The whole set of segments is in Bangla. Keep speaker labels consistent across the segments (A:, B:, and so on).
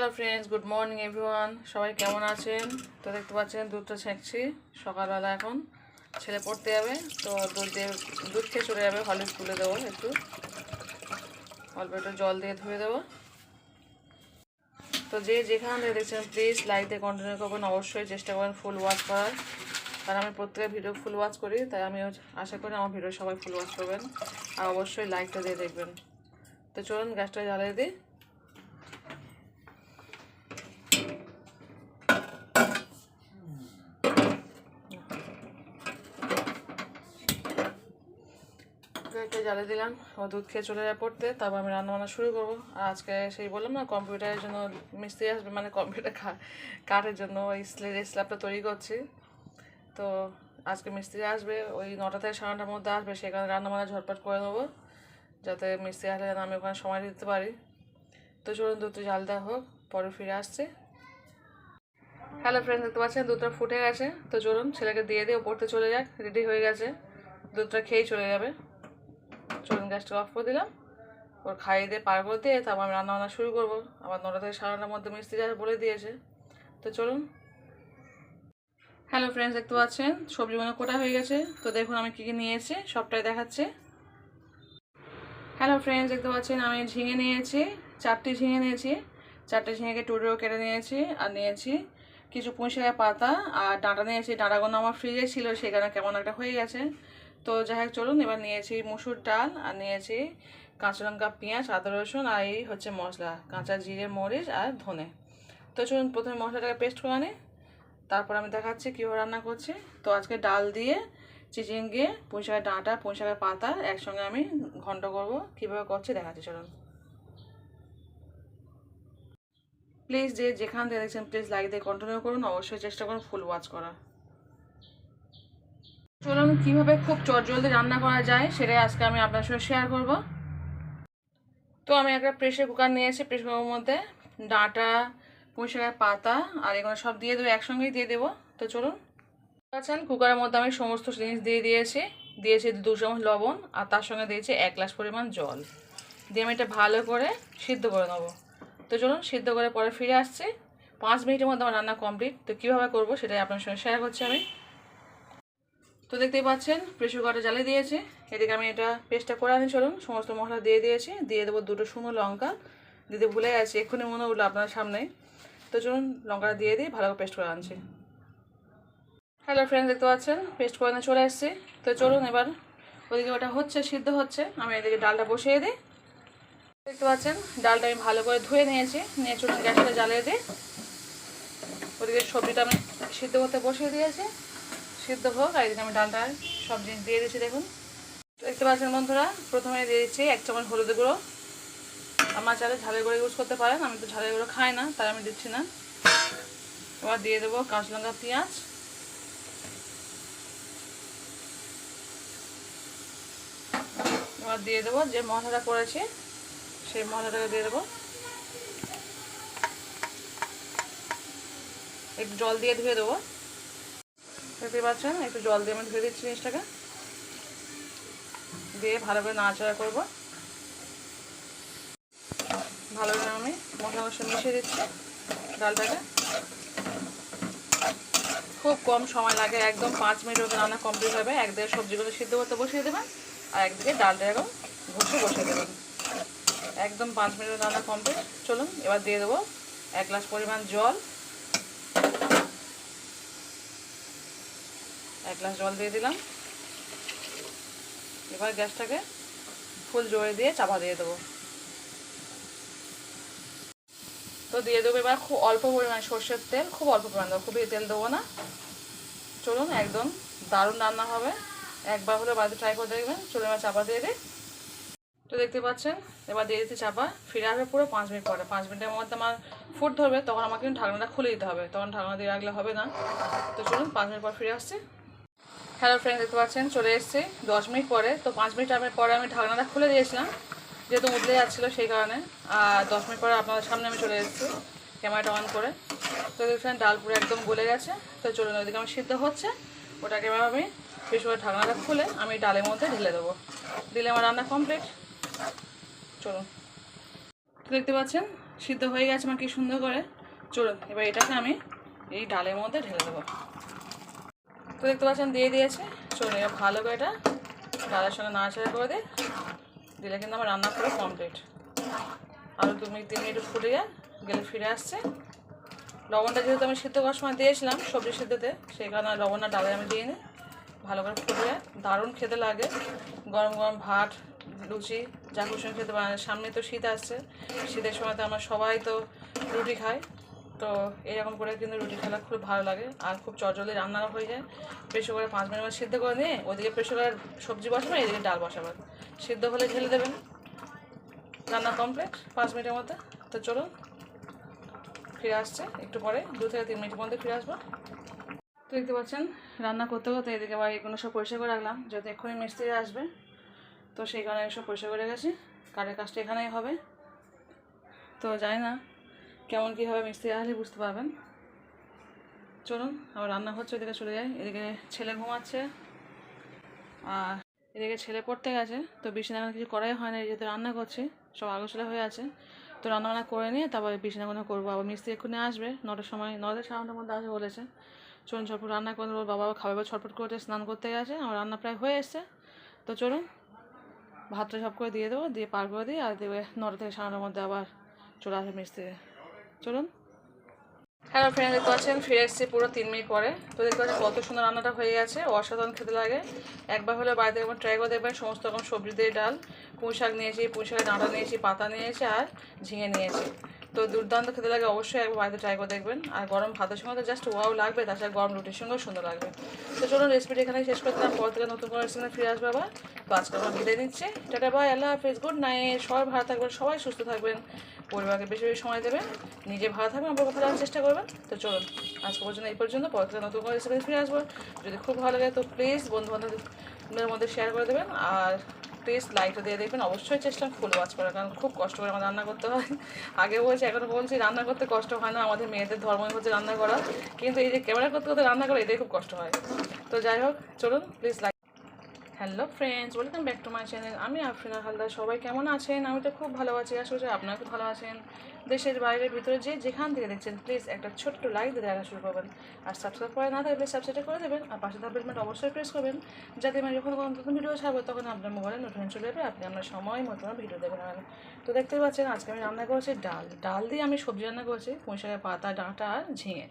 A: Hello friends good morning everyone সবাই কেমন আছেন? তো দেখতে পাচ্ছেন, দুধটা ছেঁকছি। সকালবেলা এখন ছেলে পড়তে যাবে, তো দুধ দিয়ে দুধ খেয়ে চলে যাবে। হলিউড তুলে দেবো একটু। অল্প একটু জল দিয়ে ধুয়ে দেবো। তো যে যেখান থেকে দেখছেন প্লিজ লাইক কন্টিনিউ করবেন। অবশ্যই চেষ্টা করবেন ফুল ওয়াচ করার। কারণ আমি প্রত্যেকের ভিডিও ফুল ওয়াচ করি, তাই আমি আশা করি আমার ভিডিও সবাই ফুল ওয়াচ করবেন। আর অবশ্যই লাইকটা দিয়ে দেখবেন। তো চলুন গ্যাসটা জ্বালিয়ে দিই একটা জ্বালে দিলাম। ও দুধ খেয়ে চলে যায় পড়তে। তারপর আমি রান্না বান্না শুরু করব। আর আজকে সেই বললাম না, কম্পিউটারের জন্য মিস্ত্রি আসবে মানে কম্পিউটার কাঠের জন্য ওই স্লের স্ল্যাবটা তৈরি করছি। তো আজকে মিস্ত্রি আসবে, ওই নটা থেকে সাড়ে নটার মধ্যে আসবে সেখানে রান্না বান্না ঝটপট করে নেব, যাতে মিস্ত্রি আসলে যেন আমি ওখানে সময় দিতে পারি। তো চলুন দুধটা জাল দেওয়া হোক, পরে ফিরে আসছে। হ্যালো ফ্রেন্ড দেখতে পাচ্ছেন? দুধটা ফুটে গেছে। তো চলুন ছেলেকে দিয়ে দিয়ে পড়তে চলে যাক রেডি হয়ে গেছে। দুধটা খেয়েই চলে যাবে। চলুন গ্যাসটা অফ করে দিলাম। ওর খাইয়ে দিয়ে পার করে দিয়ে তারপর আমি রান্না বান্না শুরু করব। আবার নটা থেকে সাড়ে নটার মধ্যে মিস্ত্রি বলে দিয়েছে। তো চলুন। হ্যালো ফ্রেন্ডস দেখতে পাচ্ছেন? সবজি মনে কোটা হয়ে গেছে। তো দেখুন আমি কী কী নিয়েছি, সবটাই দেখাচ্ছে। হ্যালো ফ্রেন্ডস দেখতে পাচ্ছেন? আমি ঝিঙে নিয়েছি, চারটি ঝিঙে নিয়েছি। চারটে ঝিঙেকে টুকরো কেটে নিয়েছি আর নিয়েছি কিছু পুঁইশাকের পাতা আর ডাঁটা নিয়েছি। ডাঁটাগুলো আমার ফ্রিজে ছিল, সেখানে কেমন একটা হয়ে গেছে। তো যাই হোক চলুন, এবার নিয়েছি মুসুর ডাল আর নিয়েছি কাঁচা লঙ্কা, পেঁয়াজ, আদা, রসুন আর এই হচ্ছে মশলা, কাঁচা জিরে, মরিচ আর ধনে। তো চলুন, প্রথমে মশলাটাকে পেস্ট করে আনি তারপর আমি দেখাচ্ছি কীভাবে রান্না করছি। তো আজকে ডাল দিয়ে চিচিঙ্গে পুঁইশাকের ডাঁটা পুঁইশাকের পাতা একসঙ্গে আমি ঘন্ট করব। কীভাবে করছি দেখাচ্ছি, চলুন। প্লিজ, যে যেখান থেকে দেখছেন, প্লিজ লাইক দিয়ে কন্টিনিউ করুন। অবশ্যই চেষ্টা করুন ফুল ওয়াচ করার। চলুন, কীভাবে খুব চটজলদি রান্না করা যায় সেটাই আজকে আমি আপনার সঙ্গে শেয়ার করব। তো আমি একটা প্রেশার কুকার নিয়েছি প্রেশার কুকারের মধ্যে ডাঁটা পুঁইশাকের পাতা আর এগুলো সব দিয়ে দেবো, একসঙ্গেই দিয়ে দেবো। তো চলুন। আছেন কুকারের মধ্যে আমি সমস্ত জিনিস দিয়ে দিয়েছি। দিয়েছি দু চামচ লবণ আর তার সঙ্গে দিয়েছি এক গ্লাস পরিমাণ জল। দিয়ে আমি এটা ভালো করে সিদ্ধ করে নেব। তো চলুন, সিদ্ধ করে পরে ফিরে আসছি। পাঁচ মিনিটের মধ্যে আমার রান্না কমপ্লিট তো কীভাবে করব সেটাই আপনার সঙ্গে শেয়ার করছি আমি। তো দেখতেই পাচ্ছেন প্রেশার কুকারটা জ্বালিয়ে দিয়েছি। এদিকে আমি এটা পেস্টটা করে আনি, চলুন। সমস্ত মশলা দিয়ে দিয়েছি। দিয়ে দেবো দুটো শুকনো লঙ্কা। দিতে ভুলে গেছি, এক্ষুনি মনে হলো আপনার সামনে। তো চলুন, লঙ্কাটা দিয়ে দিয়ে ভালো করে পেস্ট করে আনছি। হ্যালো ফ্রেন্ড দেখতে পাচ্ছেন? পেস্ট করে নিয়ে চলে এসেছি। তো চলুন এবার, ওদিকে ওটা হচ্ছে, সিদ্ধ হচ্ছে। আমি এদিকে ডালটা বসিয়ে দিই। দেখতে পাচ্ছেন? ডালটা আমি ভালো করে ধুয়ে নিয়েছি। নিয়ে চলুন গ্যাসটা জ্বালিয়ে দিই। ওদিকে সবজিটা আমি সিদ্ধ করতে বসিয়ে দিয়েছি। সিদ্ধ হোক, আর এদিকে আমি ডালটা সব জিনিস দিয়ে দিচ্ছি, দেখুন। দেখতে পাচ্ছেন বন্ধুরা, প্রথমে দিয়ে দিচ্ছি এক চামচ হলুদ গুঁড়ো। আমার চালে ঝালের গুঁড়ো ইউজ করতে পারেন, আমি তো ঝালের গুঁড়ো খাই না, তাই আমি দিচ্ছি না। এবার দিয়ে দেবো কাঁচা লঙ্কা, পেঁয়াজ। এবার দিয়ে দেবো যে মশলাটা করেছি, সেই মশলাটাকে দিয়ে দেবো। একটু জল দিয়ে ধুয়ে দেবো। দেখতে পাচ্ছেন? একটু জল দিয়ে আমি ধুয়ে দিচ্ছি জিনিসটাকে। দিয়ে ভালো করে নাড়াচাড়া করব। ভালো করে আমি মশলা মশলা মিশিয়ে দিচ্ছি ডালটাকে। খুব কম সময় লাগে, একদম পাঁচ মিনিট মতো রান্না কমপ্লিট হবে। একদিকে সবজিগুলো সিদ্ধ করতে বসিয়ে দেবেন আর একদিকে ডালটা এরকম ঘষে বসিয়ে দেবেন। একদম পাঁচ মিনিট রান্না কমপ্লিট। চলুন, এবার দিয়ে দেবো এক গ্লাস পরিমাণ জল। গ্লাস জল দিয়ে দিলাম। এবার গ্যাসটাকে ফুল জোরে দিয়ে চাপা দিয়ে দেবো। তো দিয়ে দেবো এবার খুব অল্প পরিমাণ সর্ষের তেল, খুব অল্প পরিমাণ দেবো, খুবই তেল দেবো না। চলুন, একদম দারুণ রান্না হবে। একবার হলে বাড়িতে ট্রাই করে দেখবেন। চলুন, এবার চাপা দিয়ে দিই। তো দেখতে পাচ্ছেন, এবার দিয়ে দিতে চাপা। ফিরে আসবে পুরো পাঁচ মিনিট পরে। পাঁচ মিনিটের মধ্যে আমার ফুট ধরবে, তখন আমাকে ঢাকনাটা খুলে দিতে হবে। তখন ঢাকনা দিয়ে রাখলে হবে না। তো চলুন, পাঁচ মিনিট পর ফিরে আসছি। হ্যালো ফ্রেন্ড দেখতে পাচ্ছেন, চলে এসেছি দশ মিনিট পরে। তো পাঁচ মিনিট টাইমের পরে আমি ঢাকনাটা খুলে দিয়েছিলাম, যেহেতু উঠলে যাচ্ছিল সেই কারণে। আর দশ মিনিট পরে আপনাদের সামনে আমি চলে এসেছি, ক্যামেরাটা অন করে। তো দেখছেন ডাল পুরো একদম গলে গেছে। তো চলুন, ওইদিকে আমার সিদ্ধ হচ্ছে। ওটাকে এবার আমি বেশ করে ঢাকনাটা খুলে আমি ডালের মধ্যে ঢেলে দেবো। দিলে আমার রান্না কমপ্লিট চলুন। দেখতে পাচ্ছেন, সিদ্ধ হয়ে গেছে আমার কি সুন্দর করে। চলুন, এবার এটাকে আমি এই ডালের মধ্যে ঢেলে দেবো। তো দেখতে পাচ্ছেন, দিয়ে দিয়েছে। চলুন, এবার ভালো করে এটা ডালের সঙ্গে নাড়াচাড়া করে দিই। দিলে কিন্তু আমার রান্না পুরো কমপ্লিট আরও দু মিনিট, তিন মিনিট ফুটে যায়, গেলে ফিরে আসছে। লবণটা যেহেতু আমি সিদ্ধ করার সময় দিয়েছিলাম সবজি সিদ্ধতে, সেই কারণে লবণটা ডালে আমি দিয়ে নিই ভালো করে ফুটে দারুণ খেতে লাগে। গরম গরম ভাত, লুচি, যা কুসুম খেতে পারে। সামনে তো শীত আসছে। শীতের সময় তো আমরা সবাই তো রুটি খাই। তো এরকম করে কিন্তু রুটি খেলা খুব ভালো লাগে। আর খুব চটজলদি রান্না হয়ে যায়। প্রেশার করে পাঁচ মিনিট সিদ্ধ করে নিয়ে ওদিকে প্রেশার করে সবজি বসাবেন এদিকে ডাল বসাবেন সিদ্ধ হলে ঢেলে দেবেন। রান্না কমপ্লিট পাঁচ মিনিটের মধ্যে। তো চলুন, ফিরে আসছে একটু পরে, দু থেকে তিন মিনিটের মধ্যে ফিরে আসব। তো দেখতে পাচ্ছেন, রান্না করতে করতে এদিকে আবার এগুলো সব পরিষ্কার করে রাখলাম যাতে এক্ষুনি মিস্ত্রি আসবে। তো সেই কারণে সব পরিষ্কার করে গেছি কারের কাজটা এখানেই হবে। তো জানি না কেমন কী হবে মিস্ত্রি আসলে বুঝতে পারবেন। চলুন, আবার রান্না হচ্ছে এদিকে চলে যাই। এদিকে ছেলে ঘুমাচ্ছে, আর এদিকে ছেলে পড়তে গেছে, তো বিছানা এখন কিছু করাই হয় না যেহেতু রান্না করছি, সব আগোছলা হয়ে আছে। তো রান্না বান্না করে নিয়ে তারপরে বিছানাগুলো করব, আবার মিস্ত্রি এক্ষুনি আসবে, নটার সময়, নটার সাড়ে নটার মধ্যে আসবে বলেছে। চলুন ছটফট রান্না করে ওর বাবা খাবে বা ছটফট করে স্নান করতে গেছে, আমার রান্না প্রায় হয়ে এসছে। তো চলুন, ভাতটা সব করে দিয়ে দেবো, দিয়ে পার করে দিই, আর দেবে নটা থেকে সাড়ে নটার মধ্যে আবার চলে আসবে মিস্ত্রি চলুন। হ্যালো ফ্রেন্ড দেখতে পাচ্ছেন, ফিরে এসেছি পুরো তিন মিনিট পরে। তো দেখতে পাচ্ছেন, কত সুন্দর রান্নাটা হয়ে গেছে। অসাধারণ খেতে লাগে। একবার হলে বাড়িতে একবার ট্রাই করে দেখবেন, সমস্ত রকম সবজি দিয়ে ডাল, পুঁই শাক নিয়েছি, পুঁই শাকের ডাঁটা নিয়েছি, পাতা নিয়েছি আর ঝিঙে নিয়েছি। তো দুর্দান্ত খেতে লাগে, অবশ্যই একবার বাড়িতে ট্রাই করে দেখবেন। আর গরম ভাতের সঙ্গে তো জাস্ট ওয়াও লাগবে, তাছাড়া গরম রুটির সঙ্গেও সুন্দর লাগবে। তো চলুন রেসিপিটা এখানে শেষ করতে দিলাম পর থেকে নতুন কোনো রেসিপি ফিরে আসবে আবার। তো আজকে আমার বিদায় নিচ্ছে। টাটা বাই আল্লাহ হাফেজ গুড নাইট সবাই ভালো থাকবেন, সবাই সুস্থ থাকবেন। পরিবারকে বেশি বেশি সময় দেবেন, নিজে ভালো থাকবেন আমার কথা জানার চেষ্টা করবেন। তো চলুন, আজকে পর্যন্ত এই পর্যন্ত পর থেকে নতুন কোনো রেসিপি ফিরে আসব। যদি খুব ভালো লাগে তো প্লিজ বন্ধু বান্ধবদের মধ্যে শেয়ার করে দেবেন। আর প্লিজ লাইটও দিয়ে দেখবেন, অবশ্যই চেষ্টা ফুল ওয়াচ করার, কারণ খুব কষ্ট করে আমার রান্না করতে হয়। আগে বলছি, এখন বলছি, রান্না করতে কষ্ট হয় না, আমাদের মেয়েদের ধর্মই হচ্ছে রান্না করা। কিন্তু এই যে ক্যামেরা করতে করতে রান্না করা, এদের খুব কষ্ট হয়। তো যাই হোক, চলুন please like hello friends, welcome back to my channel. আমি আফরিনা হালদার। সবাই কেমন আছেন? আমি তো খুব ভালো আছি। করছি আপনারা খুব ভালো আছেন। দেশের বাইরের ভিতরে যে যেখান থেকে দেখছেন প্লিজ একটা ছোট্ট লাইক দিয়ে দেখা শুরু করবেন। আর সাবস্ক্রাইব করে না থাকলে সাবস্ক্রাইব করে দেবেন। আর পাশে থাকা বেলমেন্ট অবশ্যই প্রেস করবেন। যাতে আমি যখন কোনো নতুন ভিডিও ছাড়বো তখন আপনার মোবাইলে নোটিফিকেশন চলে যাবে আপনি আপনার সময় মতন ভিডিও দেবেন আর তো দেখতেই পাচ্ছেন, আজকে আমি রান্না করেছি ডাল। ডাল দিয়ে আমি সবজি রান্না করেছি, পুঁই শাকের পাতা, ডাঁটা আর ঝিঙে।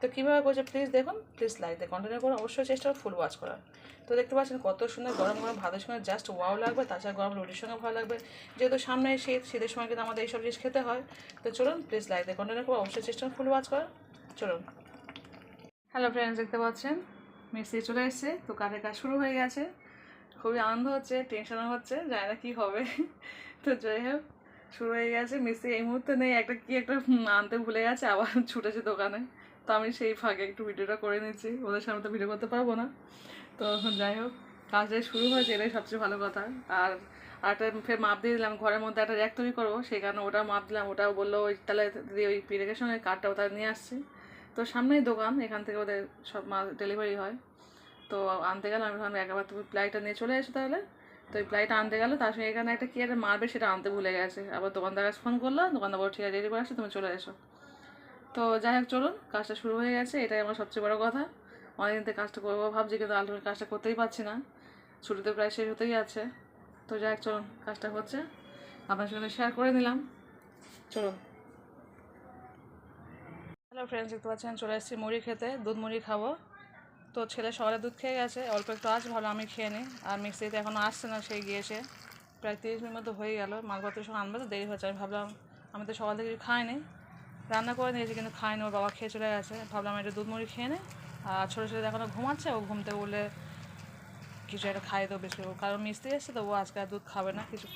A: তো কীভাবে করছে প্লিজ দেখুন প্লিজ লাইক দিয়ে কন্টিনিউ করুন, অবশ্যই চেষ্টা করুন ফুল ওয়াচ করার। তো দেখতে পাচ্ছেন কত সুন্দর গরম গরম ভাতের সঙ্গে জাস্ট ওয়াও লাগবে, তাছাড়া গরম রুটির সঙ্গে ভালো লাগবে। যেহেতু সামনে শীত, শীতের সময় কিন্তু আমাদের এইসব জিনিস খেতে হয়। তো চলুন প্লিজ লাইক দিয়ে কন্টিনিউ করব অবশ্যই চেষ্টা করুন ফুল ওয়াচ করার। চলুন। হ্যালো ফ্রেন্ডস দেখতে পাচ্ছেন? মিস্ত্রি চলে এসছে, তো কাজের কাজ শুরু হয়ে গেছে। খুবই আনন্দ হচ্ছে টেনশনও হচ্ছে, জানি না কী হবে। তো যাই হোক, শুরু হয়ে গেছে মিস্ত্রি এই মুহূর্তে নেই, একটা কি একটা আনতে ভুলে গেছে, আবার ছুটেছে দোকানে। তো আমি সেই ফাঁকে একটু ভিডিওটা করে নিচ্ছি। ওদের সামনে তো ভিডিও করতে পারব না। তো যাই হোক কাজটা শুরু হয়েছে, এটাই সবচেয়ে ভালো কথা। আর একটা ফের মাপ দিয়ে দিলাম, ঘরের মধ্যে একটা র্যাক তৈরি করব। সেই কারণে ওটা মাপ দিলাম, ওটাও বলল, ওই তাহলে দিদি ওই সঙ্গে কার্ডটা ওটা নিয়ে আসছে। তো সামনেই দোকান, এখান থেকে ওদের সব মাল ডেলিভারি হয়। তো আনতে গেলে আমি ভাবলাম একবার তুমি প্লাইটা নিয়ে চলে এসো তাহলে। তো এই প্লাইটা আনতে গেলো, তার সঙ্গে এখানে একটা কী একটা মারবে সেটা আনতে ভুলে গেছে। আবার দোকানদার কাছে ফোন করল, দোকানদার বলো ঠিক আছে রেডি করে আসছে, তুমি চলে এসো। তো যাই হোক চলুন, কাজটা শুরু হয়ে গেছে, এটাই আমার সবচেয়ে বড় কথা। অনেকদিন থেকে কাজটা করব ভাবছি, কিন্তু আলটিমেট কাজটা করতেই পারছি না। ছুটিতে প্রায় শেষ হতেই আছে। তো যাই হোক চলুন, কাজটা হচ্ছে। আপনার সঙ্গে শেয়ার করে নিলাম। চলুন। হ্যালো ফ্রেন্ডস দেখতে পাচ্ছেন, চলে এসেছি মুড়ি খেতে, দুধ মুড়ি খাব। তো ছেলে সকালে দুধ খেয়ে গেছে, অল্প একটু আছে ভালো আমি খেয়ে নিই আর মিক্সিতে এখনও আসছে না, সেই গিয়েছে। প্রায় তিরিশ মিনিট মতো হয়ে গেল, মালপত্র সব আনবে, তো দেরি হচ্ছে, আমি ভাবলাম আমি তো সকাল থেকে কিছু খাইনি। রান্না করে নিয়েছি কিন্তু খাইনি ওর বাবা খেয়ে চলে গেছে। ভাবলাম একটু দুধ মুড়ি খেয়ে নে। আর ছোটো ছেলে এখনও ঘুমাচ্ছে, ও ঘুমতে বলে কিছু একটা খাই দেবো বেশি কারণ মিস্ত্রি এসছে তো, ও আজকে আর দুধ খাবে না, কিছু।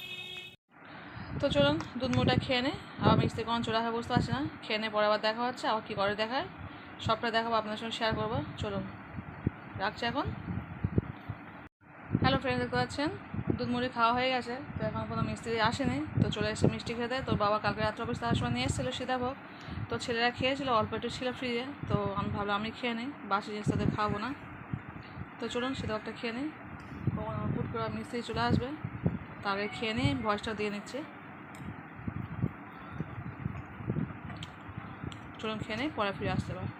A: তো চলুন, দুধ মুড়িটা খেয়ে নে। আবার মিস্ত্রি কখন চলে আসে বুঝতে পারছি না। খেয়ে নে, পরে আবার দেখা হচ্ছে, আবার কী করে দেখায়। সবটা দেখাবো আপনার সঙ্গে শেয়ার করব। চলুন, রাখছি এখন। হ্যালো ফ্রেন্ড দেখতে পাচ্ছেন? দুধ মুড়ি খাওয়া হয়ে গেছে। তো এখন কোনো মিস্ত্রি আসেনি। তো চলে এসে মিষ্টি খেতে। তোর বাবা কালকে রাত্রে অফিস তার সময় নিয়ে এসেছিল সীতাভোগ। তো ছেলেরা খেয়েছিল, অল্প একটু ছিল ফ্রিজে তো আমি ভাবলাম আমি খেয়ে নিই, বাসি জিনিস তাদের খাব না। তো চলুন সীতাভোগটা খেয়ে নিই। কখন ফুট করে মিস্ত্রি চলে আসবে। আগে খেয়ে নিই, ভয়েসটা দিয়ে নিচ্ছি। চলুন খেয়ে নিই, পরে ফিরে আসতে পারে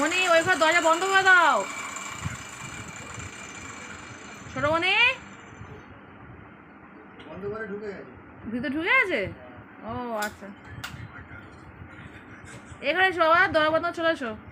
A: মনি ওই ঘর দরজা বন্ধ করে দাও। ছোট মনে?
B: ঢুকে গেছে।
A: ভিতরে ঢুকে আছে ও আচ্ছা। এখানে সবার বাবা দরজা বন্ধ চলে এসো
B: হয়ে গেছে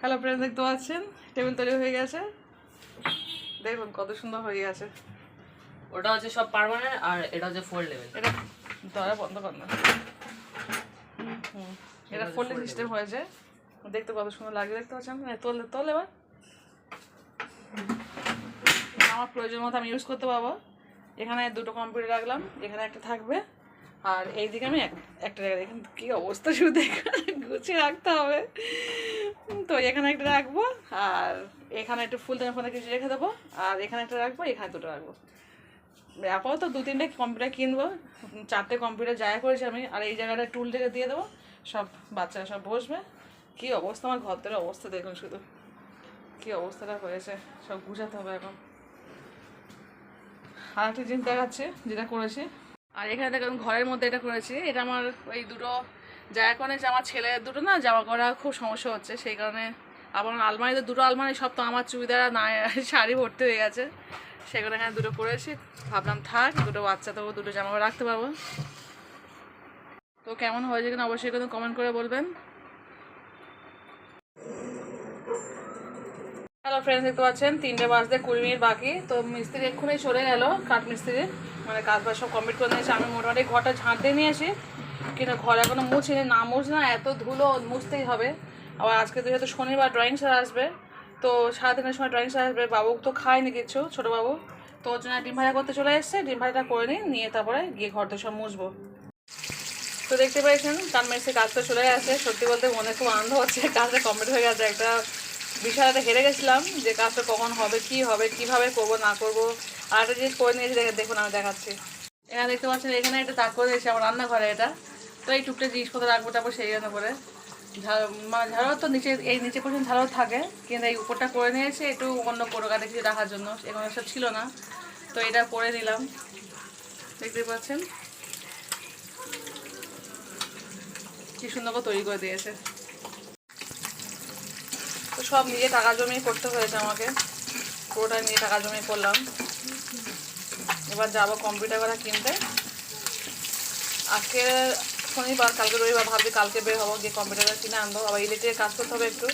A: হ্যালো ফ্রেন্ড দেখতে পাচ্ছেন? টেবিল তৈরি হয়ে গেছে। দেখুন কত সুন্দর হয়ে গেছে।
C: ওটা হচ্ছে সব পার্মানেন্ট আর এটা হচ্ছে ফোর লেভেল
A: এটা দরজা বন্ধ কর না। এটা ফোল্ডিং সিস্টেম হয়েছে। দেখতে কত সুন্দর লাগে দেখতে পাচ্ছেন? হ্যাঁ, তোল তোল এবার। আমার প্রয়োজন মতো আমি ইউজ করতে পারব। এখানে দুটো কম্পিউটার রাখলাম এখানে একটা থাকবে। আর এইদিকে আমি এক- একটা দিই। এখানে কী অবস্থা শুধু গুছিয়ে রাখতে হবে। তো এখানে একটা রাখব, আর এখানে একটু ফুল ফোনে কিছু রেখে দেবো, আর এখানে একটা রাখব, এখানে দুটো রাখব। আপাতত দু তিনটে কম্পিউটার কিনবো, চারটে কম্পিউটার জায়গা করেছি আমি, আর এই জায়গাটা টুল থেকে দিয়ে দেবো, সব বাচ্চারা সব বসবে। কী অবস্থা আমার ঘর থেকে অবস্থা দেখুন শুধু। কী অবস্থাটা হয়েছে, সব গুছাতে হবে এখন। আর একটা জিনিস দেখাচ্ছে, যেটা করেছি আর এখানে দেখুন ঘরের মধ্যে এটা করেছি। এটা আমার ওই দুটো জায়গা করে যে আমার ছেলের দুটো না জামা করা খুব সমস্যা হচ্ছে। সেই কারণে আবার আলমারিতে দুটো আলমারি, সব তো আমার চুড়িদার না শাড়ি ভর্তি হয়ে গেছে। সেগুলো এখানে দুটো করেছি। ভাবলাম থাক, দুটো বাচ্চা তো দুটো জামা রাখতে পারব। তো কেমন হয়েছে কিনা অবশ্যই কিন্তু কমেন্ট করে বলবেন। হ্যালো ফ্রেন্ডস দেখতে পাচ্ছেন, তিনটে বাজতে কুড়ি মিনিট বাকি। তো মিস্ত্রি এক্ষুনি চলে গেল, কাঠ মিস্ত্রি। মানে কাজ বাজ সব কমপ্লিট করে নিয়েছে। আমি মোটামুটি ঘরটা ঝাঁট দিয়ে নিয়েছি। কিন্তু ঘর এখনও মুছিনি, না মুছ না এত ধুলো মুছতেই হবে। আবার আজকে তো যেহেতু শনিবার ড্রয়িং স্যার আসবে, তো সারাদিনের সময় ড্রয়িং স্যার আসবে। বাবু তো খায়নি কিছু, ছোটো বাবু। তো ওর জন্য ডিম ভাজা করতে চলে এসছে। ডিম ভাজাটা করে নিই, নিয়ে তারপরে গিয়ে ঘর তো সব মুছবো। তো দেখতে পেয়েছেন কান মেসে কাজটা চলে গেছে। সত্যি বলতে মনে খুব আনন্দ হচ্ছে। কাজটা কমপ্লিট হয়ে গেছে। একটা একটা হেরে গেছিলাম যে কাজটা কখন হবে, কি হবে, কীভাবে করব, না করব। আর একটা জিনিস করে নিয়েছি দেখে দেখুন, আমি দেখাচ্ছি। এখানে দেখতে পাচ্ছেন, এখানে একটা তাক করে দিয়েছি আমার রান্নাঘরে এটা। তো এই টুকটা জিনিসপত্র রাখব তারপর সেই জন্য করে। মানে ঝাড়ু তো নিচে এই নিচে পর্যন্ত ঝাড়ু থাকে, কিন্তু এই উপরটা করে নিয়েছে একটু অন্য প্রোগ্রামে কিছু রাখার জন্য। এগুলো সব ছিল না, তো এটা করে নিলাম। দেখতে পাচ্ছেন? কি সুন্দর তৈরি করে দিয়েছে। সব নিজে টাকা জমিয়ে করতে হয়েছে আমাকে। পুরোটা নিয়ে টাকা জমিয়ে করলাম। এবার যাব কম্পিউটার করা কিনতে। আজকে শনিবার, কালকে রবিবার, ভাবছি কালকে বের হব, গিয়ে কম্পিউটারটা কিনে আনব। আবার ইলেকট্রিকের কাজ করতে হবে একটু।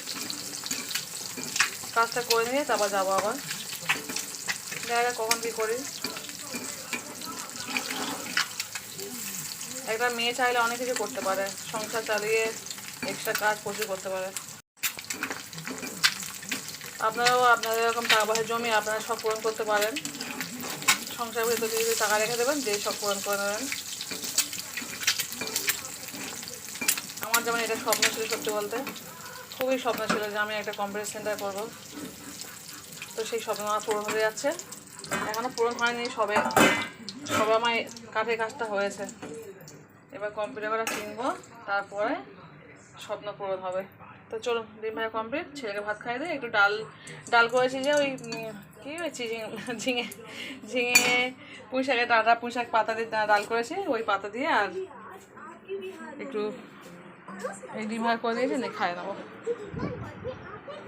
A: কাজটা করে নিয়ে তারপর যাব আবার। দেখা কখন কী করি। একটা মেয়ে চাইলে অনেক কিছু করতে পারে। সংসার চালিয়ে এক্সট্রা কাজ প্রচুর করতে পারে। আপনারাও আপনাদের এরকম টাকা পয়সা জমিয়ে আপনারা সব পূরণ করতে পারেন। সংসার ভিতরে যদি টাকা রেখে দেবেন, দিয়ে সব পূরণ করে নেবেন। আমার যেমন এটা স্বপ্ন ছিল সত্যি বলতে। খুবই স্বপ্ন ছিল যে আমি একটা কম্পিউটার সেন্টার করব। তো সেই স্বপ্ন আমার পূরণ হয়ে যাচ্ছে। এখনও পূরণ হয়নি, সবে সবে আমার কাঠের কাজটা হয়েছে। এবার কম্পিউটার করা কিনবো, তারপরে স্বপ্ন পূরণ হবে। তো চলো ডিম ভাজা কমপ্লিট ছেলেকে ভাত খাই দিই, একটু ডাল ডাল করেছি যে ওই কী হয়েছি, ঝিঙে ঝিঙে পুঁই শাকের ডাঁটা পুঁই শাক পাতা দিয়ে ডাল করেছি, ওই পাতা দিয়ে আর একটু এই ডিম ভাজা করে দিয়েছি খাই নেব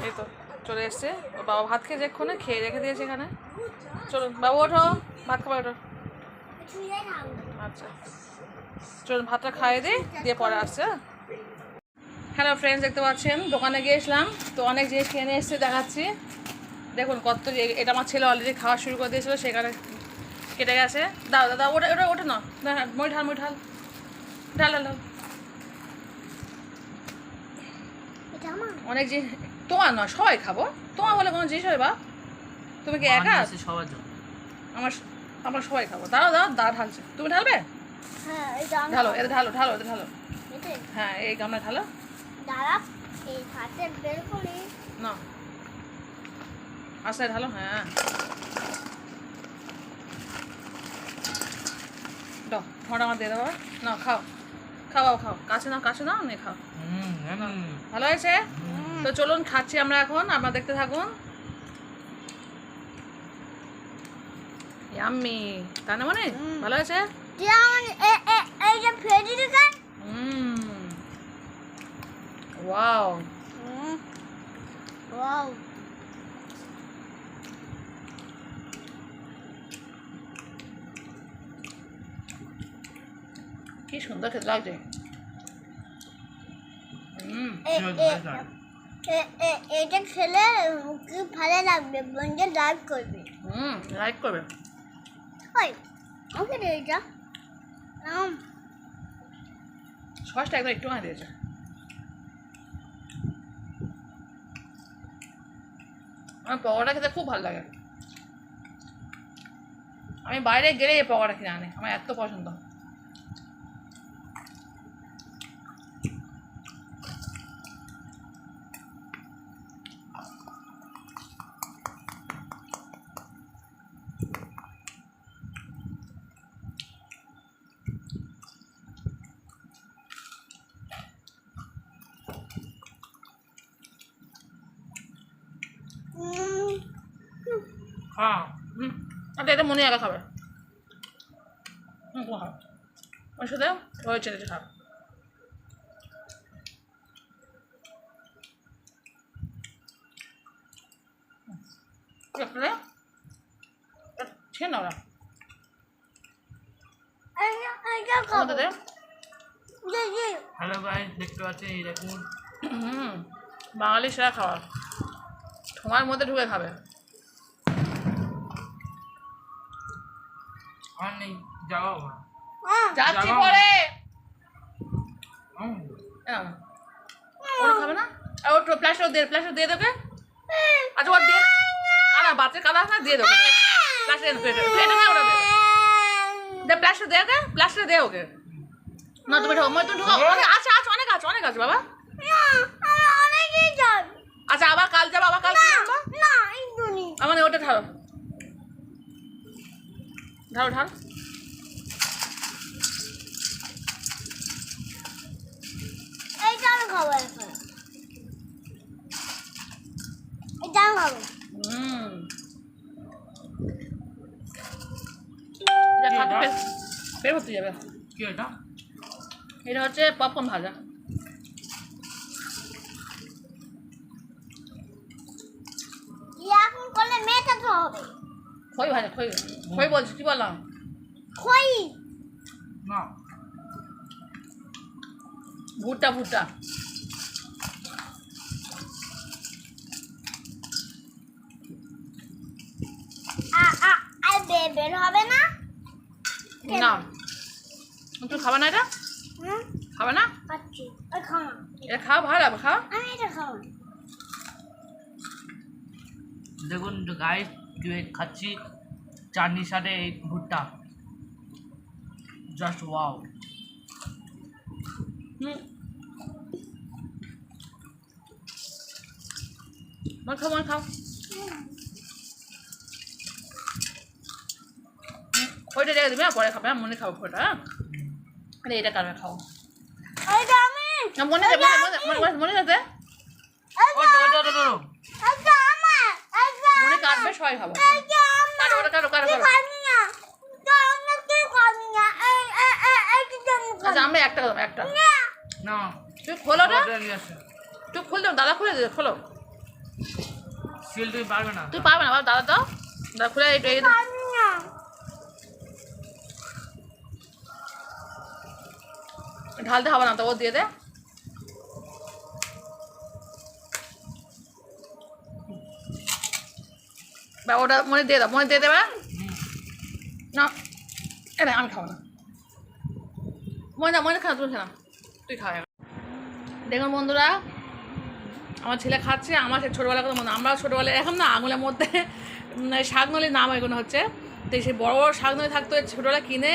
A: এই তো, চলে এসছে। ও বাবা ভাত খেয়েছে এক্ষুনি, খেয়ে রেখে দিয়েছে এখানে। চলুন, বাবু ওঠো, ভাত খাব, ওঠো। আচ্ছা। চলুন, ভাতটা খাইয়ে দিই, দিয়ে পরে আসছে হ্যালো ফ্রেন্ডস দেখতে পাচ্ছেন? দোকানে গিয়েছিলাম তো অনেক জিনিস কিনে এসছে দেখাচ্ছি। দেখুন কত এটা আমার ছেলে অলরেডি খাওয়া শুরু করে দিয়েছিল সেখানে কেটে গেছে। দাও দাদা ওটা ওটা ওটা না হ্যাঁ মই ঢাল মই ঢাল ঢাল ঢাল ঢাল।
D: এটা আমার?
A: অনেক জিনিস তোমার নয় সবাই খাব। তোমার বলে কোনো জিনিস হয় বা তুমি কি একা?
C: আছে সবার জন্য।
A: আমার আমরা সবাই খাব। দাঁড়াও দাও দা ঢালছে। তুমি ঢালবে?
D: হ্যাঁ
A: ঢালো এটা ঢালো ঢালো এটা ঢালো। হ্যাঁ এই গামলা ঢালো।
D: দাঁড়া এই হাতে বের করি।
A: না। ঢালো হ্যাঁ। দাও আমার দিয়ে দেবো না খাও। খাও খাও। কাছে নাও কাছে নাও নে খাও।
C: হুম হুম
A: ভালো হয়েছে? তো চলুন খাচ্ছি আমরা এখন। আপনারা দেখতে থাকুন। ইয়াম্মি তাই না মনে? ভালো হয়েছে
D: যে আমার এ- এ- এই যে ফেজি দোকান
A: হুম ওয়াও কি সুন্দর খেতে লাগছে।
D: এটা খেলে কি ভালো লাগবে? বন্ধু লাইভ করবে।
A: হুম লাইক করবে।
D: ওই ওকে এটা
A: সসটা একদম একটু আগে দিয়েছে। আমার পকোড়া খেতে খুব ভালো লাগে। আমি বাইরে গেলে এই পকোড়া কিনে আনে, আমার এত পছন্দ।
C: হ্যাঁ।
A: হুম আচ্ছা এটা মনে একা খাবে। হুম ওর সাথে ওই ছেলেটা
D: খাব।
C: হ্যালো গাইস দেখতে পাচ্ছেন দেখুন।
A: হুম বাঙালি সেরা খাওয়া ঠোঙার মধ্যে ঢুকে খাবে।
C: আর নেই যাওয়া হবে
A: যাচ্ছি পরে। ওরা খাবে না? আর ওর প্লাস্টার দিয়ে প্লাস্টার দিয়ে দেবে? আচ্ছা ওর দিয়ে না দিয়ে দেবে। প্লাস্টার দেবে। দে দে ওকে প্লাস্টার দে ওকে। না তুমি ঢোক মই তুমি ঢোকাও অনেক আছে আছে অনেক আছে অনেক আছে বাবা।
D: আমার
A: আচ্ছা আবার কাল যাব আবার কাল
D: না, একটু
A: ওটা ঢালো ঢালো ঢাল
D: এইটা আমি খাব এখন। এটা আমি খাব।
A: হুম এটা
C: কি
A: খাতে
C: এটা?
A: পেট ভর্তি যাবে।
C: কি এটা?
A: এটা হচ্ছে পপকর্ন ভাজা।
D: ইয়ে এখন করলে মেয়েটা তো হবে।
A: খই ভাজা খই খই বলছি কি বললাম?
D: খই।
C: না।
A: ভুট্টা ভুট্টা।
D: আ- আ- আর বে- বের হবে না?
A: না। তুমি খাবে না এটা?
D: হুম,
A: খাবে না। এটা খাও ভালো লাগবে খাও।
D: আমি এটা
C: গাইস খাচ্ছি চাটনির সাথে এই ভুট্টা। Just wow
A: hmm. মন খাও মন খাও খইটা রেখে দিবি হ্যাঁ, পরে খাবে হ্যাঁ, মনে খাব খইটা হ্যাঁ। আরে এটা কারণে খাও? মনে মনে মনে- মনে মনে- মনে দে
C: ওটা ওটা ওটা ওটা
D: এইটা আমার। এইটা
A: সবাই খাব
D: তুই না। তুই না।
A: আচ্ছা আমরা একটা খাব একটা।
D: না।
C: না।
A: তুই খোলো
C: আসো।
A: তুই খুলে দাও দাদা খুলে দে খোলো।
C: সিল তুমি পারবে না।
A: তুই পারবে না বাবা দাদা দাও। দাদা খুলে এই এই দাও। ঢালতে হবে না তো ও দিয়ে দে। বা ওটা মনে দিয়ে দাও মনে দিয়ে দেবে? না এটা আমি খাব না। ময়না ময়না খা তুমি খা না তুই খা এবার। দেখুন বন্ধুরা আমার ছেলে খাচ্ছে আমার সে ছোটোবেলা কথা মনে আমরা ছোটোবেলায় এখন না আঙুলের মধ্যে উম, শাক নলির নাম এগুলো হচ্ছে। তো সেই বড় বড় শাক নলি থাকতো ছোটোবেলা কিনে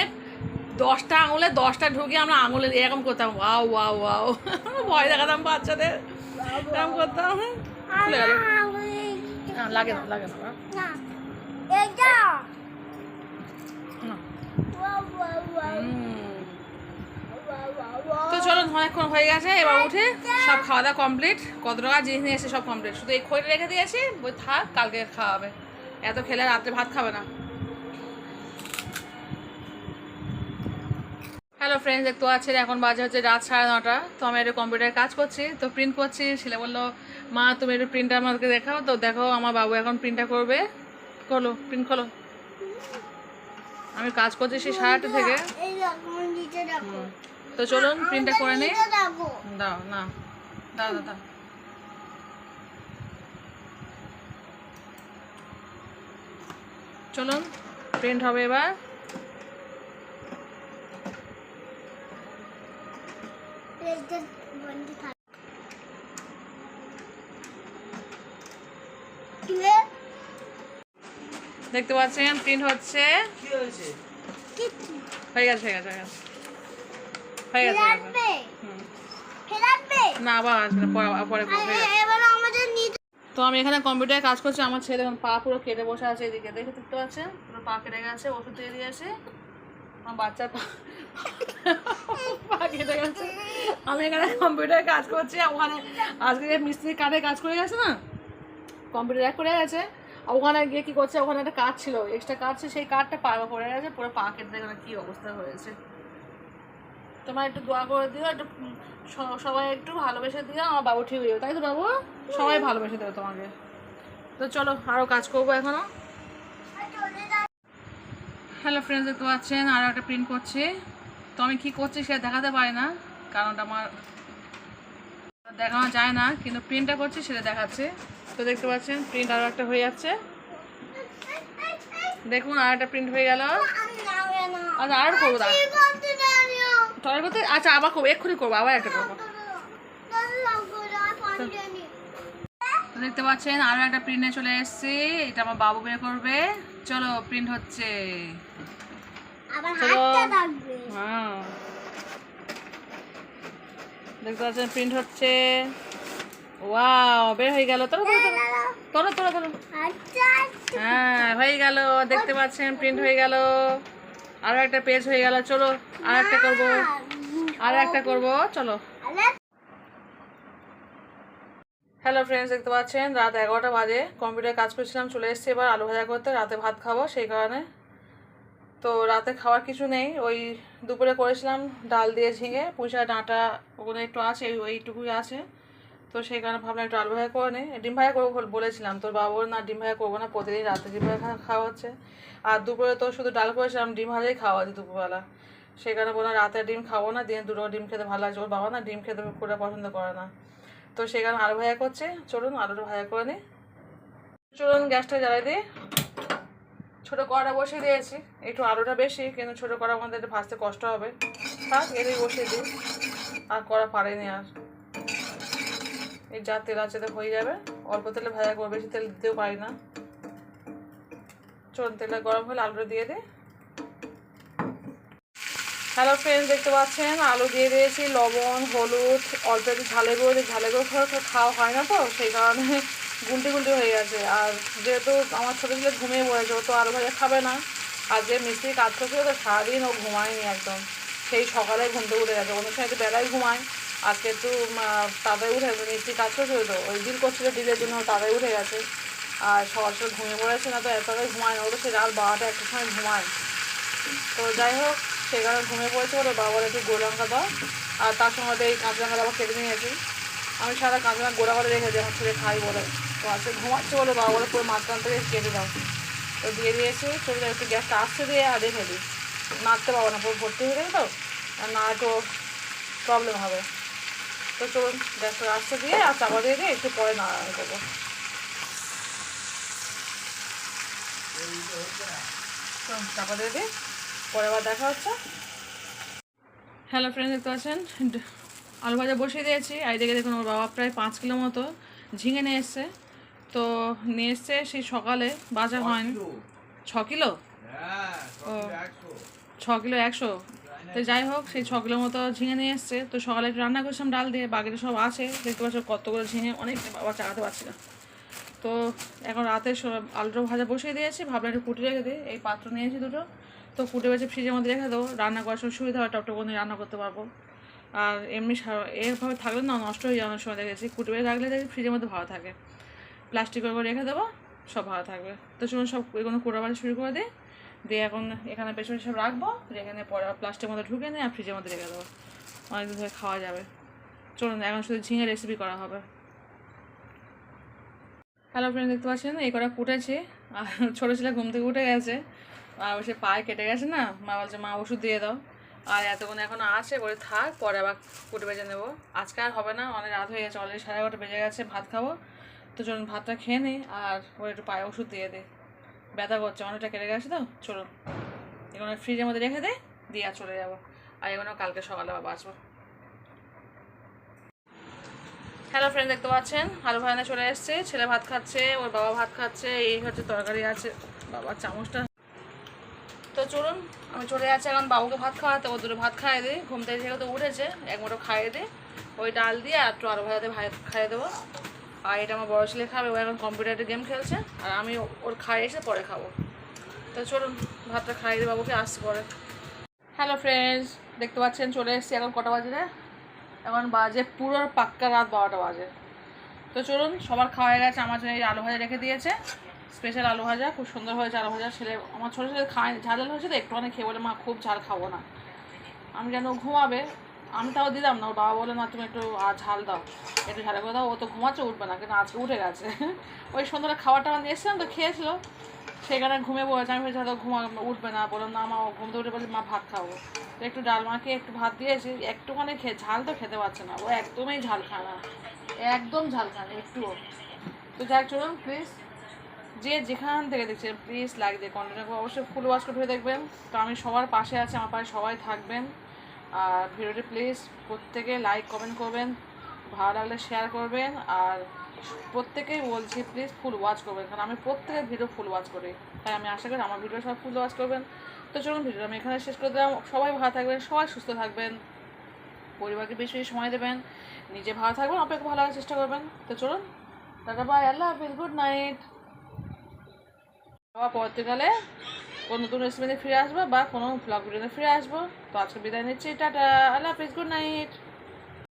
A: দশটা আঙুলে দশটা ঢুকিয়ে আমরা আঙুলে এরকম করতাম ওয়াও ওয়াও ওয়াও। ভয় দেখাতাম বাচ্চাদের। এরকম করতাম। না, লাগে না লাগে না।
D: এটা ওয়াও
A: তো চলো অনেকক্ষণ হয়ে গেছে এবার উঠে সব খাওয়া দাওয়া কমপ্লিট কত টাকা? জিনিস নিয়ে এসে সব কমপ্লিট শুধু এই খড়ি রেখে দিয়েছি বই থাক কালকে খাওয়াবে এত খেলে রাত্রে ভাত খাবে না। হ্যালো ফ্রেন্ডস দেখতে পাচ্ছেন এখন বাজে হচ্ছে রাত সাড়ে নটা। তো আমি একটু কম্পিউটারে কাজ করছি। তো প্রিন্ট করছি ছেলে বলল মা তুমি একটু প্রিন্টটা আমাকে দেখাও তো দেখো আমার বাবু এখন প্রিন্টটা করবে। খোলো প্রিন্ট খোলো। আমি কাজ করছি সেই আটটা থেকে। তো চলুন প্রিন্টটা করে নিই দাও না। দাও দাও দাও। চলুন প্রিন্ট হবে এবার।
D: বন্ধ থাক কিরে
A: দেখতে পাচ্ছেন প্রিন্ট হচ্ছে।
C: কি হয়েছে?
A: হয়ে গেছে হয়ে গেছে হয়ে গেছে। হয়ে হয়ে না আবার আসবে না, পরে তো আমি এখানে কম্পিউটারে কাজ করছি আমার ছেলে এখন পা পুরো কেটে বসে আছে এদিকে। দেখে দেখতে পাচ্ছেন? পুরো পা কেটে গেছে ওষুধ দিয়ে দিয়েছে। আমার বাচ্চার পা পা কেটে গেছে। আমি এখানে কম্পিউটারে কাজ করছি ওখানে আজকে যে মিস্ত্রি কাঠে কাজ করে গেছে না কম্পিউটার এক করে গেছে। ওখানে গিয়ে কী করছে? ওখানে একটা কাজ ছিল এক্সট্রা কাজ ছিল, সেই কাঠটা পা পড়ে গেছে, পুরো পা কেটে দেখে কী অবস্থা হয়েছে। তোমার একটু দোয়া করে দিও, একটু সবাই একটু ভালোবেসে দিও, আমার বাবু ঠিক হয়ে তাই তো বাবু? সবাই ভালোবেসে দেবে তোমাকে। তো চলো আরও কাজ করব এখনও। হ্যালো ফ্রেন্ডস দেখতে পাচ্ছেন আরও একটা প্রিন্ট করছি। তো আমি কী করছি সেটা দেখাতে পারি না কারণটা আমার দেখানো যায় না, কিন্তু প্রিন্টটা করছি সেটা দেখাচ্ছে। তো দেখতে পাচ্ছেন প্রিন্ট আরও একটা হয়ে যাচ্ছে। দেখুন আর একটা প্রিন্ট হয়ে গেল। আচ্ছা আর করব দাঁড়া টয় করতে আচ্ছা আবার করব এক্ষুনি করব আবার একটা করব। দেখতে পাচ্ছেন আরও একটা প্রিন্টে চলে এসেছি এটা আমার বাবু বের করবে। চলো প্রিন্ট হচ্ছে। চলো। হ্যাঁ। দেখতে পাচ্ছেন প্রিন্ট হচ্ছে। ওয়াও বের হয়ে গেল। তোলো তোলো তোলো তোলো
D: আচ্ছা
A: হ্যাঁ হয়ে গেল দেখতে পাচ্ছেন প্রিন্ট হয়ে গেল। আরও একটা পেজ হয়ে গেল চলো আর একটা করব। আর একটা করব চলো। হ্যালো ফ্রেন্ডস দেখতে পাচ্ছেন রাত এগারোটা বাজে কম্পিউটার কাজ করছিলাম চলে এসেছি এবার আলু ভাজা করতে রাতে ভাত খাব সেই কারণে। তো রাতে খাওয়ার কিছু নেই ওই দুপুরে করেছিলাম ডাল দিয়ে ঝিঙে পুঁইশা ডাঁটা ওগুলো একটু আছে ওই- ওইটুকুই আছে। তো সেই কারণে ভাবলাম একটু আলু ভাজা করে নিই। ডিম ভাজা করব বলেছিলাম, তোর বাবুর না ডিম ভাজা করব না, প্রতিদিন রাতে ডিম ভাজা খাওয়া হচ্ছে। আর দুপুরে তো শুধু ডাল করেছিলাম, ডিম ভাজাই খাওয়া হচ্ছে দুপুরবেলা। সেই কারণে বললাম রাতে ডিম খাব না, দিনে দুটো ডিম খেতে ভালো লাগছে। ওর বাবা না ডিম খেতে খুব পছন্দ করে না। তো সেই কারণে আলু ভাজা করছে। চলুন আলুটা ভাজা করে নিই চলুন গ্যাসটা জ্বালাই দিই। ছোটো কড়া বসিয়ে দিয়েছি। একটু আলুটা বেশি, কিন্তু ছোটো কড়া আমাদের একটু ভাজতে কষ্ট হবে। থাক এটাই বসিয়ে দিই। আর কড়া পারেনি আর। এই যা তেল আছে তো হয়ে যাবে। অল্প তেলে ভাজা করব, বেশি তেল দিতেও পারি না। চলুন তেলটা গরম হলে আলুটা দিয়ে দিই হ্যালো ফ্রেন্ডস দেখতে পাচ্ছেন? আলু দিয়ে দিয়েছি, লবণ, হলুদ, অল্প একটু ঝালে গুঁড়ো ঝালে গুঁড়ো খাওয়া হয় না তো, সেই কারণে গুলটি গুলটি হয়ে গেছে। আর যেহেতু আমার ছোটো ছেলে ঘুমিয়ে পড়েছে, ও তো আলু ভাজা খাবে না। আর যে মিস্ত্রি কাজ করছিল তো সারাদিন ও ঘুমায়নি একদম। সেই সকালে ঘুমতে উঠে গেছে। অন্য সময় একটু বেলায় ঘুমায়। আজকে একটু তাড়াতাড়ি উঠে গেছে মিস্ত্রি কাজ করছিল তো ওই ডিল করছিল ডিলের জন্য তাড়াতাড়ি উঠে গেছে। আর সবার সকাল ঘুমিয়ে পড়েছে না তো, এত ঘুমায় না। সে রাত বারোটা একটা সময় ঘুমায়। তো যাই হোক সেই কারণে ঘুমিয়ে পড়েছে বলে বাবার একটু গোল লঙ্কা দাও। আর তার সঙ্গে এই কাঁচা আবার কেটে নিয়েছি আমি সারা কাঁচা গোড়া করে রেখেছি আমার ছেলে খাই বলে। তো আজকে ঘুমাচ্ছে বলে বাবা বলে, পুরো মাঝখান থেকে কেটে দাও। তো দিয়ে দিয়েছি, চলে একটু গ্যাসটা আসতে দিয়ে আর রেখে দিই। নাড়তে পারব না, পুরো ভর্তি হয়ে গেছে তো? আর না, একটু প্রবলেম হবে। তো চলুন গ্যাসটা আসতে দিয়ে আর চাপা দিয়ে দিয়ে একটু পরে নাড়ানো করব। তো চাপা দিয়ে দিই পরে আবার দেখা হচ্ছে। হ্যালো ফ্রেন্ড দেখতে পাচ্ছেন? আলু ভাজা বসিয়ে দিয়েছি। আর এদিকে দেখুন ওর বাবা প্রায় পাঁচ কিলো মতো ঝিঙে নিয়ে এসছে। তো নিয়ে এসছে সেই সকালে বাজার হয়নি ছ কিলো? ও ছ কিলো একশো। তো যাই হোক, সেই ছ কিলো মতো ঝিঙে নিয়ে এসছে। তো সকালে একটু রান্না করছিলাম, ডাল দিয়ে, বাকিটা সব আছে। দেখতে পাচ্ছ কতগুলো ঝিঙে অনেক বাবা চাকাতে পারছি না। তো এখন রাতে আলুটা ভাজা বসিয়ে দিয়েছি, ভাবলাম একটু কুটি রেখে দিই। এই পাত্র নিয়েছি দুটো। তো কুটে বেছে ফ্রিজের মধ্যে রেখে দেবো। রান্না করার সময় সুবিধা হয় টপটপ করে রান্না করতে পারব। আর এমনি এভাবে থাকলে না নষ্ট হয়ে যাওয়ার সময় দেখেছি। কুটে বেছে রাখলে দেখি ফ্রিজের মধ্যে ভালো থাকে। প্লাস্টিক করে রেখে দেবো, সব ভালো থাকবে। তো চলুন সব এগুলো কোটা বাজা শুরু করে দিই। দিয়ে এখন এখানে পেছনে সব রাখব রেখে নিয়ে পরে প্লাস্টিকের মধ্যে ঢুকে নিয়ে আর ফ্রিজের মধ্যে রেখে দেবো। অনেকদিন ধরে খাওয়া যাবে। চলুন, এখন শুধু ঝিঙে রেসিপি করা হবে। হ্যালো ফ্রেন্ড দেখতে পাচ্ছেন? এই কটা কুটেছি। আর ছোটো ছেলে ঘুম থেকে উঠে গেছে। আর সে পায়ে কেটে গেছে না? মা বলছে, মা, ওষুধ দিয়ে দাও। আর এতক্ষণ এখন আছে, বলে থাক, পরে আবার কুটে বেজে নেব। আজকে আর হবে না, অনেক রাত হয়ে গেছে অলরেডি সাড়ে এগারোটা বেজে গেছে, ভাত খাব। তো চলুন, ভাতটা খেয়ে নিই, আর ওর একটু পায়ে ওষুধ দিয়ে দে। ব্যথা করছে অনেকটা কেটে গেছে তো চলুন এগুলো ফ্রিজের মধ্যে রেখে দে, দিয়ে চলে যাব। আর এগুলো কালকে সকালে বাবা আসব হ্যালো ফ্রেন্ড দেখতে পাচ্ছেন? আলু ভাজা চলে এসছে, ছেলে ভাত খাচ্ছে, ওর বাবা ভাত খাচ্ছে, এই হচ্ছে তরকারি আছে। বাবার চামচটা। তো চলুন, আমি চলে যাচ্ছি এখন বাবুকে ভাত খাওয়াতে। ও দুটো ভাত খাইয়ে দিই ঘুম থেকে যেহেতু উঠেছে, এক মুঠো খাইয়ে দিই ওই ডাল দিয়ে আর একটু আলু ভাজাতে ভাই খাইয়ে দেবো। আর এটা আমার বড় ছেলে খাবে, ও এখন কম্পিউটারে গেম খেলছে, আর আমি ওর খাইয়ে এসে পরে খাব। তো চলুন, ভাতটা খাইয়ে দিই বাবুকে আসছি পরে। হ্যালো ফ্রেন্ডস দেখতে পাচ্ছেন, চলে এসেছি এখন কটা বাজে রে? এখন বাজে পুরো পাক্কা রাত বারোটা বাজে। তো চলুন, সবার খাওয়া গেছে, আমার জন্য এই আলু ভাজা রেখে দিয়েছে। স্পেশাল আলু ভাজা, খুব সুন্দর হয়েছে আলু ভাজা। ছেলে, আমার ছোটো ছেলে খায় ঝাল হয়েছে, তো একটুখানি খেয়ে বলে, মা, খুব ঝাল খাব না। আমি যেন ঘুমাবে আমি তাও দিলাম না, ওর বাবা বলে না, তুমি একটু ঝাল দাও। একটু ঝালে করে দাও, ও তো ঘুমাচ্ছে, উঠবে না, কিন্তু আজকে উঠে গেছে। ওই সন্ধ্যাটা খাবার টাবার এসেছিলাম, তো খেয়েছিল। সেখানে ঘুমে পড়েছে, আমি ভেবেছি হয়তো ঘুমা, উঠবে না। বললাম, না, মা ঘুম থেকে উঠে বলছি, মা, ভাত খাব। তো একটু ডাল মাখিয়ে, একটু ভাত দিয়েছি, একটুখানি খেয়ে, ঝাল তো খেতে পারছে না, ও একদমই ঝাল খায় না, একদম ঝাল খায় না একটুও তো যাক চলুন প্লিজ যে যেখান থেকে দেখছেন প্লিজ লাইক দিয়ে কন্টিনিউ অবশ্যই ফুল ওয়াচ করে দেখবেন। তো আমি সবার পাশে আছি, আমার পাশে সবাই থাকবেন। আর ভিডিওটি প্লিজ প্রত্যেকে লাইক কমেন্ট করবেন, ভালো লাগলে শেয়ার করবেন, আর প্রত্যেকেই বলছি প্লিজ ফুল ওয়াচ করবেন, কারণ আমি প্রত্যেকের ভিডিও ফুল ওয়াচ করি। তাই আমি আশা করি আমার ভিডিও সব ফুল ওয়াচ করবেন। তো চলুন ভিডিও আমি এখানে শেষ করে দিলাম। সবাই ভালো থাকবেন, সবাই সুস্থ থাকবেন। পরিবারকে বেশি বেশি সময় দেবেন। নিজে ভালো থাকবেন, অপেক্ষা ভালো লাগার চেষ্টা করবেন। তো চলুন, টাটা বাই আল্লাহ হাফিজ গুড নাইট পরবর্তীকালে কোনো নতুন রেসিপিতে ফিরে আসব বা কোনো ব্লগ ভিডিওতে ফিরে আসব। তো আজকে বিদায় নিচ্ছি। টাটা! আল্লাহ হাফিজ গুড নাইট